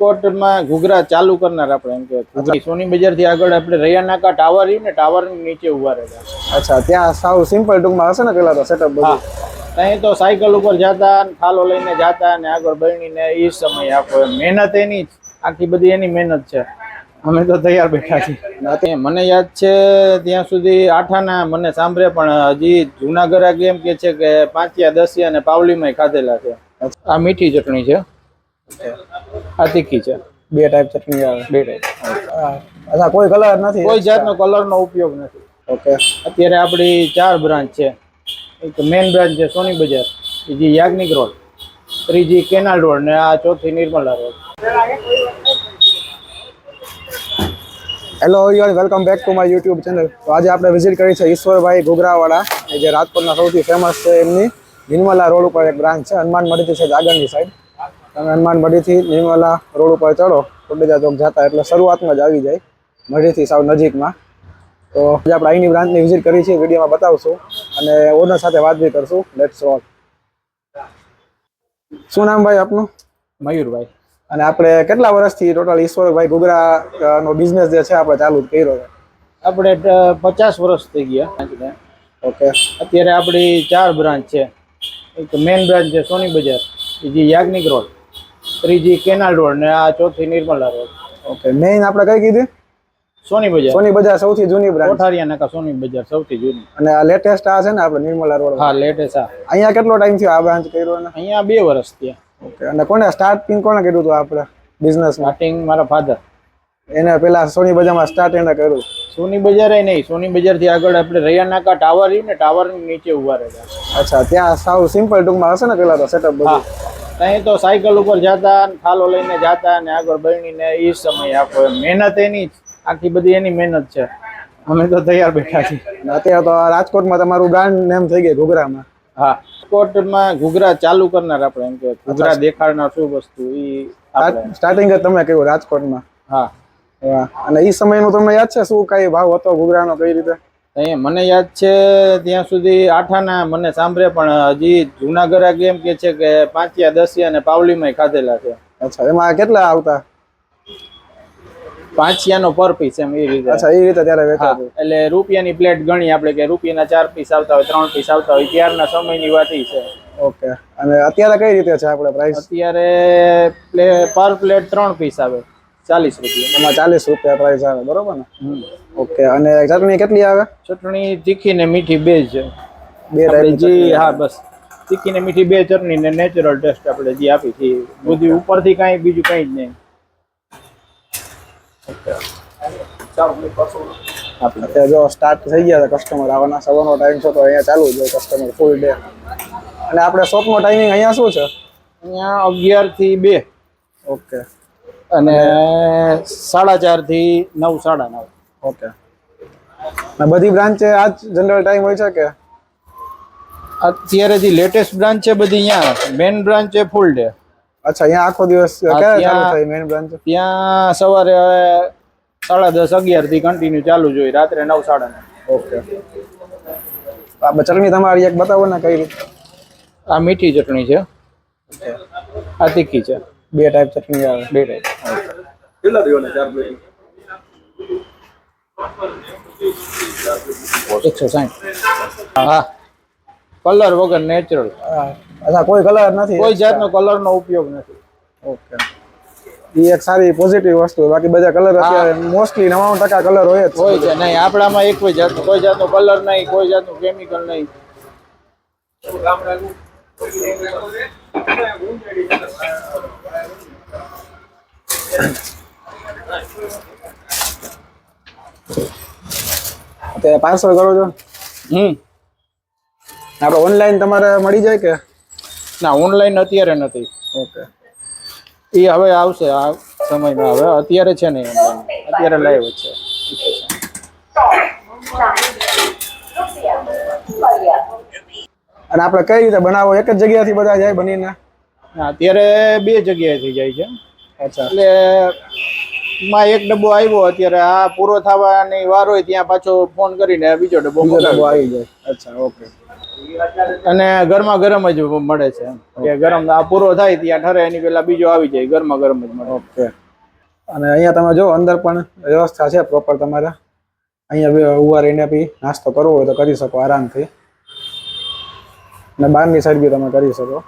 રાજકોટમાં ઘૂઘરા ચાલુ કરનાર આપણે એમ કે ઘૂઘરા સોની બજારથી આગળ આપણે રૈયાનાકા ટાવર રહ્યું ને ટાવર નીચે ઊભા રહેતા અચ્છા ત્યાં સાવ સિમ્પલ ટૂંકમાં હશે ને પેલા તો સેટઅપ બધું? ત્યાં તો સાયકલ ઉપર જતા ખાલો લઈને જતા ને આગળ બનીને એ સમય આખો મહેનત એની આખી બધી એની મહેનત છે. અમે તો તૈયાર બેઠા છીએ. મને યાદ છે ત્યાં સુધી આઠાના મને સાંભળે પણ હજી જૂના ગ્રાહક એમ કે છે કે પાંચિયા દસિયા અને પાવલીમાં ખાધેલા છે. આ મીઠી ચટણી છે. આ તીખી છે. બે ટાઈપ ચટણી આવે બે ટાઈપ. અચ્છા કોઈ કલર નથી? કોઈ જાતનો કલરનો ઉપયોગ નથી. ઓકે અત્યારે આપણી ચાર બ્રાન્ચ છે. એક મેઇન બ્રાન્ચ છે સોની બજાર બીજી યાજ્ઞિક રોડ ત્રીજી કેનાલ રોડ ને આ ચોથી Nirmala road. Hello your welcome back to my YouTube channel તો આજે આપણે વિઝિટ કરી છે ઈશ્વરભાઈ ઘોઘરાવાળા જે રાજકોટના સૌથી ફેમસ છે એમની નિર્મલા રોડ ઉપર એક બ્રાન્ચ છે. હનુમાન મઢીથી છે આગળની સાઈડ તમે હનુમાન મઢીથી નિર્મલા રોડ ઉપર ચડો કુંડેજા ચોક જતા એટલે શરૂઆતમાં જ આવી જાય મઢીથી સાવ નજીકમાં. તો આજે આપણે અહીંની બ્રાન્ચની વિઝિટ કરી છે વિડીયોમાં બતાવશું અને ઓનર સાથે વાત બી કરશું. લેટ્સ ઓલ શું નામ ભાઈ આપનું? મયુરભાઈ. અને આપણે કેટલા વર્ષથી ટોટલ ઈશ્વરભાઈ ગુગરા નો બિઝનેસ જે છે આપણે ચાલુ જ કર્યો છે? આપણે પચાસ વર્ષ થઈ ગયા. ઓકે. અત્યારે આપણી ચાર બ્રાન્ચ છે. એક મેઇન બ્રાન્ચ છે સોની બજાર બીજી યાજ્ઞિક રોડ. ત્રીજી કેનાલ રોડ ને આ ચોથી નિર્મલા રોડ. ઓકે મેઇન આપણે કઈ કીધી? સોની બજાર. સોની બજાર સૌથી જૂની બ્રાન્ચ કોઠારિયા નાકા સોની બજાર સૌથી જૂની. અને આ લેટેસ્ટ આ છે ને આપણે નિર્મલા રોડ હા લેટેસ્ટ આ. અહીંયા કેટલો ટાઈમ થયો આ બ્રાન્ચ કર્યો ને અહીંયા બે વર્ષ થયા. ઓકે અને કોને સ્ટાર્ટિંગ કોને કર્યું હતું આપણે બિઝનેસમાં સ્ટાર્ટિંગ મારા ફાધર એને પેલા સોની બજારમાં સ્ટાર્ટ એને કર્યું. સોની બજાર નહીં સોની બજારથી આગળ આપણે રૈયા નાકા ટાવર રહ્યું ને ટાવર નીચે ઊભા રહેતા અચ્છા ત્યાં સાવ સિમ્પલ ટૂંકમાં હશે ને પેલા તો સેટઅપ બધું? ત્યાં તો સાયકલ ઉપર જતા થાલો લઈને જતા ને આગળ બનીને એ સમય આખો મહેનત એની આખી બધી એની મહેનત છે. અમે તો તૈયાર બેઠા છીએ. અત્યારે તો રાજકોટમાં તમારું બ્રાન્ડ નેમ થઈ ગયું ઘોઘરામાં. હા. રાજકોટમાં ઘૂઘરા ચાલુ કરનાર આપણે એમ કે ઘૂઘરા દેખાડનાર શું વસ્તુ એ સ્ટાર્ટિંગ તમે કહ્યું રાજકોટમાં. હા. અને એ સમયનું તમને યાદ છે? શું કઈ ભાવ હતો ઘોઘરાનો કઈ રીતે? મને યાદ છે ત્યાં સુધી આઠાના મને સાંભળે પણ હજી જૂના ગ્રાહક એમ કે છે કે પાંચિયા દસિયા અને પાવલીમાં ખાધેલા છે. અચ્છા એમાં કેટલા આવતા? પાંચિયાનો પર પીસ એમ એ રીતે. અચ્છા એ રીતે ત્યારે વેચાતું. એટલે રૂપિયાની પ્લેટ ગણી આપણે કે રૂપિયાના ચાર પીસ આવતા હોય ત્રણ પીસ આવતા હોય ત્યારના સમયની વાત છે. ઓકે અને અત્યારે કઈ રીતે છે આપણે પ્રાઇસ અત્યારે પર પ્લેટ ત્રણ પીસ આવે. ચાલીસ રૂપિયા. એમાં ચાલીસ રૂપિયા પ્રાઇસ આવે બરોબર ને? ઓકે અને ચટણી કેટલી આવે? ચટણી તીખી ને મીઠી બે છે બે જી હા બસ. તીખી ને મીઠી બે ચટણી ને નેચરલ ટેસ્ટ આપણે જે આપી છે બધી ઉપરથી કાંઈ બીજું કાંઈ જ નહીં. આપણે અત્યારે જો સ્ટાર્ટ થઈ ગયા છે કસ્ટમર આવવાના સવારનો ટાઈમ છે તો અહીંયા ચાલુ જ હોય કસ્ટમર ફૂલ ડે અને આપણે શોપનો ટાઈમિંગ અહીંયા શું છે? અહીંયા અગિયારથી બે. ઓકે. અને સાડા ચારથી નવ સાડા નવ. ઓકે. બધી બ્રાન્ચે આ જનરલ ટાઈમ હોય છે કે? અત્યારે જે લેટેસ્ટ બ્રાન્ચ છે બધી અહીંયા. મેઇન બ્રાન્ચ છે ફૂલ ડે અચ્છા અહીંયા આખો દિવસ ક્યારે ચાલુ થાય મેઇન બ્રાન્ચ? ત્યાં સવારે સાડા દસ અગિયારથી કન્ટિન્યુ ચાલુ જોઈએ રાત્રે નવ સાડા નવ. ઓકે. આ ચટણી તમારી એક બતાવો ને કઈ રીતે? આ મીઠી ચટણી છે. આ તીખી છે. બે ટાઈપ ચટણી આવે બે ટાઈપ એકસો સાહીઠ હા. કલર વગર નેચરલ હા. અચ્છા કોઈ કલર નથી. કોઈ જાતનો કલર નો ઉપયોગ નથી. ઓકે. એ એક સારી પોઝિટિવ વસ્તુ. બાકી બધા કલર અત્યારે મોસ્ટલી નવાણું ટકા કલર હોય જ છે. હોય છે. નહીં આપણામાં એક કોઈ જાતનો. કોઈ જાતનો કલર નહીં કોઈ જાતનું કેમિકલ નહીં. અત્યારે પાર્સલ કરો છો? હમ. આપણે ઓનલાઈન તમારે મળી જાય કે? ના ઓનલાઈન અત્યારે નથી. ઓકે એ હવે આવશે આ સમયમાં. હવે અત્યારે છે નહીં online. અત્યારે લાઈવ છે. અને આપણે કઈ રીતે બનાવો? એક જ જગ્યાથી બધા જાય બનીને? અત્યારે બે જગ્યાએથી જાય છે. એટલે માં એક ડબ્બો આવ્યો અત્યારે આ પૂરો થવાની વાર હોય ત્યાં પાછો ફોન કરીને બીજો ડબ્બો ડબ્બો આવી જાય. અચ્છા ઓકે. અને ગરમા ગરમ જ મળે છે એમ. કે ગરમ આ પૂરો થાય ત્યાં ઠરે એની પેલા બીજો આવી જાય ગરમા ગરમ જ મળે. ઓકે. અને અહીંયા તમે જો અંદર પણ વ્યવસ્થા છે પ્રોપર તમારે. અહીંયા ઊભા રહીને બી નાસ્તો કરવો હોય તો કરી શકો આરામથી. અને બહારની સાઈડ બી તમે કરી શકો.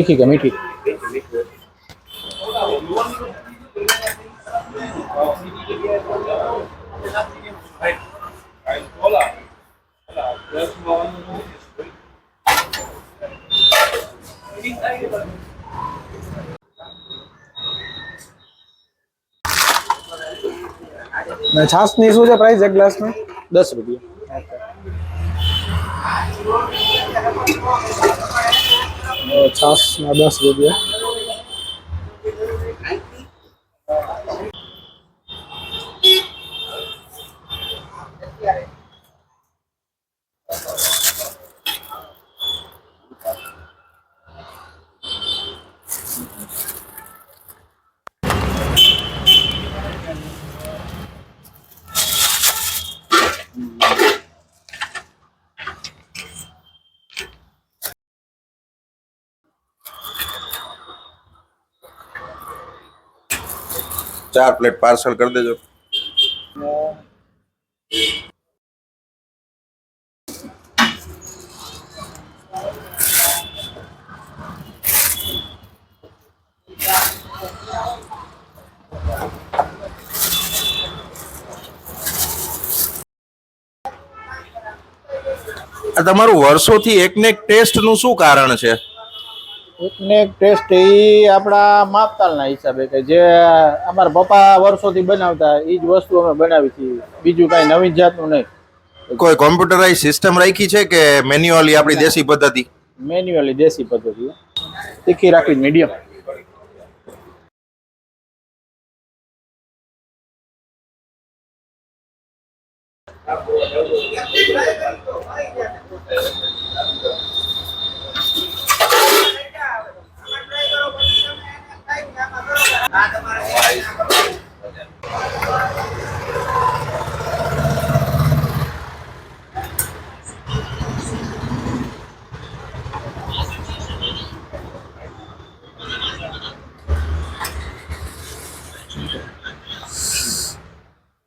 તીખી કે મીઠી અને છાસની શું છે પ્રાઇસ એક ગ્લાસની દસ છાસના દસ રૂપિયા. ચાર પ્લેટ પાર્સલ કરી દેજો. તમારું વર્ષોથી એકને એક ટેસ્ટનું શું કારણ છે? એકને એક ટેસ્ટ એ આપણા માપતાલના હિસાબે કે જે અમારા પપ્પા વર્ષોથી બનાવતા એ જ વસ્તુ અમે બનાવી હતી બીજું કાંઈ નવીન જાતનું નહીં. કોઈ કોમ્પ્યુટરાઇઝ સિસ્ટમ રાખી છે કે મેન્યુઅલી આપણી દેશી પદ્ધતિ? મેન્યુઅલી દેશી પદ્ધતિ. તીખી રાખવી મીડિયમ આ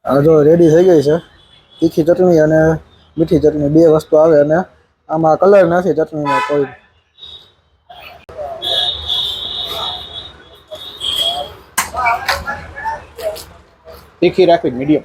જો રેડી થઈ ગઈ છે. તીખી ચટણી અને મીઠી ચટણી બે વસ્તુ આવે અને આમાં કલર નથી ચટણીનો કોઈ. તીખી રાખવી મીડિયમ